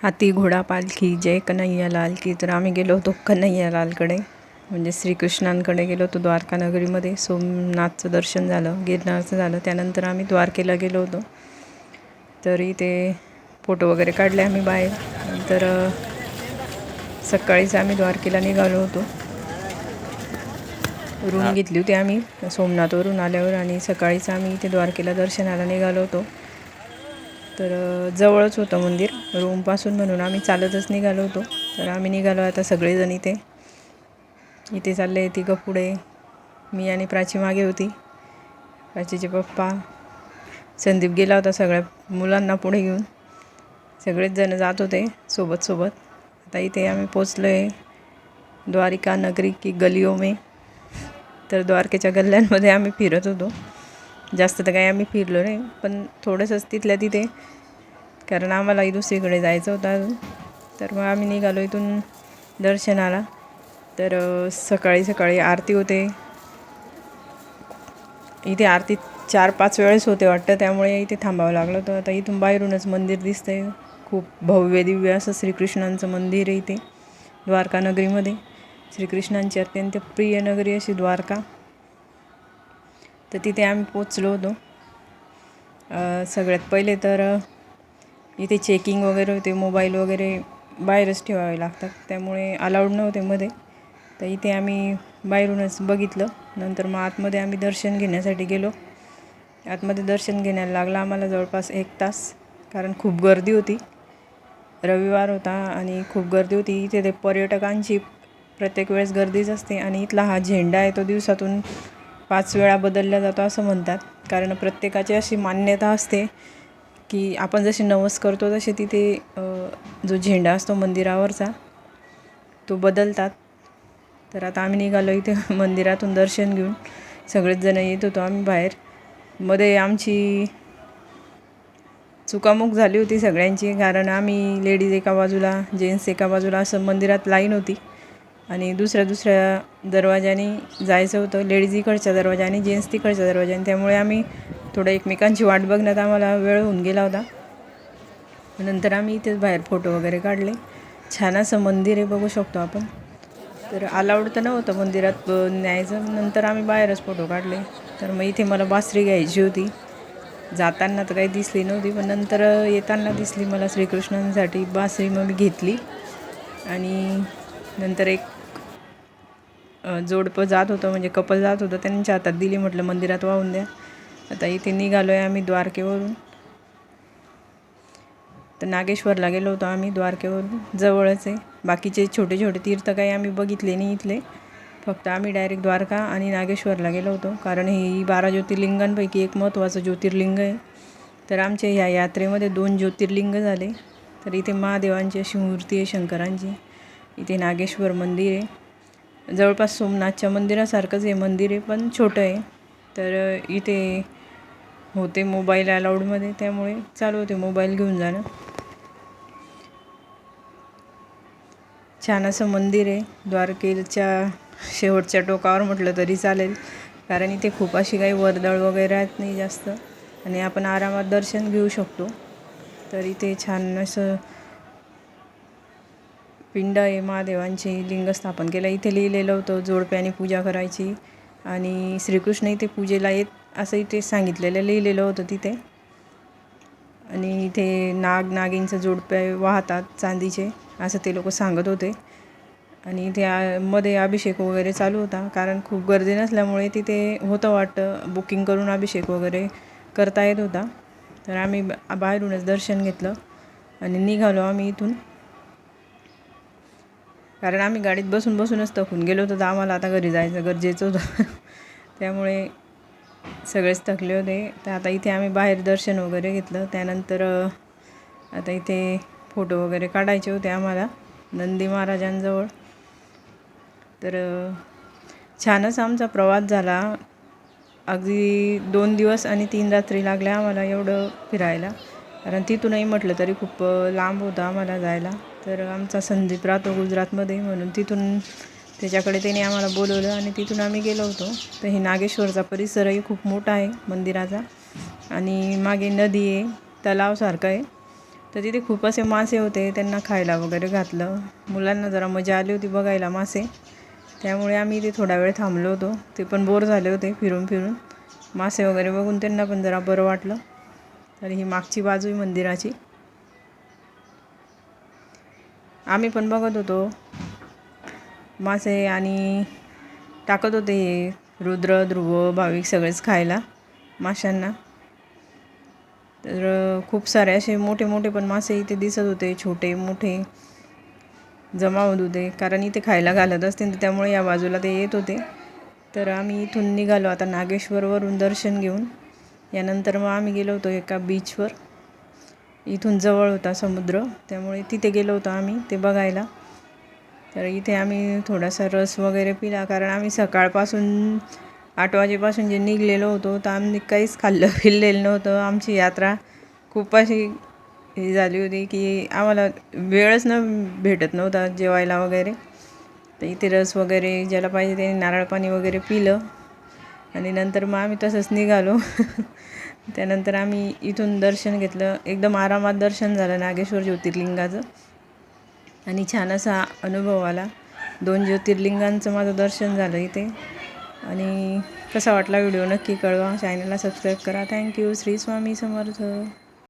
हाती घोडा पालखी जय कन्हैया लाल की तर आम्ही गेलो होतो कन्हैया लालकडे म्हणजे श्रीकृष्णांकडे गेलो होतो द्वारका नगरीमध्ये सोमनाथचं दर्शन झालं गिरनारचं झालं. त्यानंतर आम्ही द्वारकेला गेलो होतो. तर इथे फोटो वगैरे काढले आम्ही बाहेर. नंतर सकाळीच आम्ही द्वारकेला निघालो होतो. रूम घेतली होती आम्ही सोमनाथवरून आल्यावर. आणि सकाळीच आम्ही इथे द्वारकेला दर्शनाला निघालो होतो. तर जवळच होतं मंदिर. रूमपासून म्हणून आम्ही चालतच निघालो होतो. तर आम्ही निघालो आता सगळेजण इथे. इथे चालले तिघं पुढे मी आणि प्राची मागे होती. प्राचीचे पप्पा. संदीप गेला होता सगळ्या मुलांना पुढे घेऊन. सगळेच जण जात होते सोबत सोबत. आता इथे आम्ही पोचलो आहे द्वारिका नगरी की गलियो में. तर द्वारकेच्या गल्ल्यांमध्ये आम्ही फिरत होतो. जास्त तर काही आम्ही फिरलो नाही पण थोडंसंच तिथल्या तिथे. कारण आम्हालाही दुसरीकडे जायचं होतं अजून. तर मग आम्ही निघालो इथून दर्शनाला. तर सकाळी सकाळी आरती होते. इथे आरती चार पाच वेळेस होते वाटतं त्यामुळे इथे थांबावं लागलं होतं. आता इथून बाहेरूनच मंदिर दिसतंय. खूप भव्य दिव्य असं श्रीकृष्णांचं मंदिर आहे इथे द्वारका नगरीमध्ये. श्रीकृष्णांची अत्यंत प्रिय नगरी अशी द्वारका. तर तिथे आम्ही पोचलो होतो. सगळ्यात पहिले तर इथे चेकिंग वगैरे होते मोबाईल वगैरे बाहेरच ठेवावे लागतात. त्यामुळे अलाउड नव्हते मध्ये. तर इथे आम्ही बाहेरूनच बघितलं. नंतर मग आतमध्ये आम्ही दर्शन घेण्यासाठी गेलो. आतमध्ये दर्शन घेण्याला लागलं आम्हाला जवळपास एक तास कारण खूप गर्दी होती. रविवार होता आणि खूप गर्दी होती. इथे ते पर्यटकांची प्रत्येक वेळेस गर्दीच असते आणि इथला हा झेंडा आहे तो दिवसातून पाच वेळा बदलला जातो असं म्हणतात. कारण प्रत्येकाची अशी मान्यता असते की आपण जसे नवस करतो तसे तिथे जो झेंडा असतो मंदिरावरचा तो बदलतात. तर आता आम्ही निघालो इथे मंदिरातून दर्शन घेऊन. सगळेच जण येत होतो आम्ही बाहेर. मध्ये आमची चुकामुक झाली होती सगळ्यांची कारण आम्ही लेडीज एका बाजूला जेंट्स एका बाजूला असं मंदिरात लाईन होती. आणि दुसऱ्या दुसऱ्या दरवाजाने जायचं होतं. लेडीज इकडच्या दरवाजाने जेंट्स तिकडच्या दरवाजाने त्यामुळे आम्ही थोडं एकमेकांची वाट बघण्यात आम्हाला वेळ होऊन गेला होता. नंतर आम्ही इथेच बाहेर फोटो वगैरे काढले. छान असं मंदिर आहे बघू शकतो आपण. तर अलाउड तर नव्हतं मंदिरात न्यायचं. नंतर आम्ही बाहेरच फोटो काढले. तर मग इथे मला बासरी घ्यायची होती. जाताना तर काही दिसली नव्हती पण नंतर येताना दिसली मला श्रीकृष्णांसाठी बासरी मग मी घेतली. आणि नंतर एक जोडपं जात होतं म्हणजे कपल जात होतं. त्यांच्या हातात दिली म्हटलं मंदिरात वाहून द्या. आता इथे निघालो आहे आम्ही द्वारकेवरून. तर नागेश्वरला गेलो होतो आम्ही द्वारकेवरून. जवळच आहे. बाकीचे छोटे छोटे तीर्थ काही आम्ही बघितले नाही इथले. फक्त आम्ही डायरेक्ट द्वारका आणि नागेश्वरला गेलो होतो. कारण हे बारा ज्योतिर्लिंगांपैकी एक महत्त्वाचं ज्योतिर्लिंग आहे. तर आमच्या ह्या यात्रेमध्ये दोन ज्योतिर्लिंग झाले. तर इथे महादेवांची अशी मूर्ती आहे शंकरांची. इथे नागेश्वर मंदिर आहे. जवळपास सोमनाथच्या मंदिरासारखंच हे मंदिर आहे पण छोटं आहे. तर इथे होते मोबाईल अलाउडमध्ये त्यामुळे चालू होते मोबाईल घेऊन जाणं. छान असं मंदिर आहे. द्वारकेच्या शेवटच्या टोकावर म्हटलं तरी चालेल. कारण इथे खूप अशी काही वर्दळ वगैरे आहेत नाही जास्त. आणि आपण आरामात दर्शन घेऊ शकतो. तर इथे छान असं पिंड आहे महादेवांची लिंग स्थापन केलं. इथे लिहिलेलं होतं जोडप्याने पूजा करायची आणि श्रीकृष्ण इथे पूजेला येत असं इथे सांगितलेलं लिहिलेलं होतं तिथे. आणि इथे नाग नागिंचं जोडपे वाहतात चांदीचे असं ते लोक सांगत होते. आणि इथे मध्ये अभिषेक वगैरे चालू होता कारण खूप गर्दी नसल्यामुळे तिथे होतं वाटतं बुकिंग करून अभिषेक वगैरे करता येत होता. तर आम्ही बा- बाहेरूनच दर्शन घेतलं आणि निघालो आम्ही इथून. कारण आम्ही गाडीत बसून बसूनच थकून गेलो होतो. तर आम्हाला आता घरी जायचं गरजेचं होतं. त्यामुळे सगळेच थकले होते. तर आता इथे आम्ही बाहेर दर्शन वगैरे घेतलं. त्यानंतर आता इथे फोटो वगैरे काढायचे होते आम्हाला नंदी महाराजांजवळ. तर छानच आमचा प्रवास झाला. अगदी दोन दिवस आणि तीन रात्री लागल्या आम्हाला एवढं फिरायला. कारण तिथूनही म्हटलं तरी खूप लांब होतं आम्हाला जायला. तर आमचा संदीप राहतो गुजरातमध्ये म्हणून तिथून त्याच्याकडे त्याने आम्हाला बोलवलं आणि तिथून आम्ही गेलो होतो. तर हे नागेश्वरचा परिसरही खूप मोठा आहे मंदिराचा आणि मागे नदी आहे तलावसारखं आहे. तर तिथे खूप असे मासे होते त्यांना खायला वगैरे घातलं. मुलांना जरा मजा आली होती बघायला मासे. त्यामुळे आम्ही इथे थोडा वेळ थांबलो होतो. ते पण बोर झाले होते फिरून फिरून. मासे वगैरे बघून त्यांना पण जरा बरं वाटलं. तर ही मागची बाजू आहे मंदिराची. आम्ही पण बघत होतो. मासे आणि टाकत होते हे रुद्र ध्रुव भाविक सगळेच खायला माशांना. तर खूप सारे असे मोठे मोठे पण मासे इथे दिसत होते छोटे मोठे जमा होत. होते कारण इथे खायला घालत असते तर त्यामुळे या बाजूला ते येत होते. तर आम्ही इथून निघालो आता नागेश्वरवरून दर्शन घेऊन. यानंतर मग आम्ही गेलो होतो एका बीचवर इथून जवळ होता समुद्र त्यामुळे तिथे गेलो होतो आम्ही ते बघायला. तर इथे आम्ही थोडासा रस वगैरे पिला कारण आम्ही सकाळपासून आठ वाजेपासून जे निघलेलो होतो तर आम्ही काहीच खाल्लं पिल्लेलं नव्हतं. आमची यात्रा खूप अशी ही झाली होती की आम्हाला वेळच न भेटत नव्हता जेवायला वगैरे. तर इथे रस वगैरे ज्याला पाहिजे ते नारळ पाणी वगैरे पिलं आणि नंतर मग आम्ही तसंच निघालो. त्यानंतर आम्ही इथून दर्शन घेतलं. एकदम आरामात दर्शन झालं नागेश्वर ज्योतिर्लिंगाचं. आणि छान असा अनुभव आला. दोन ज्योतिर्लिंगांचं माझं दर्शन झालं इथे. आणि कसा वाटला व्हिडिओ नक्की कळवा. चॅनलला सबस्क्राईब करा. Thank you Shri Swami Samarth.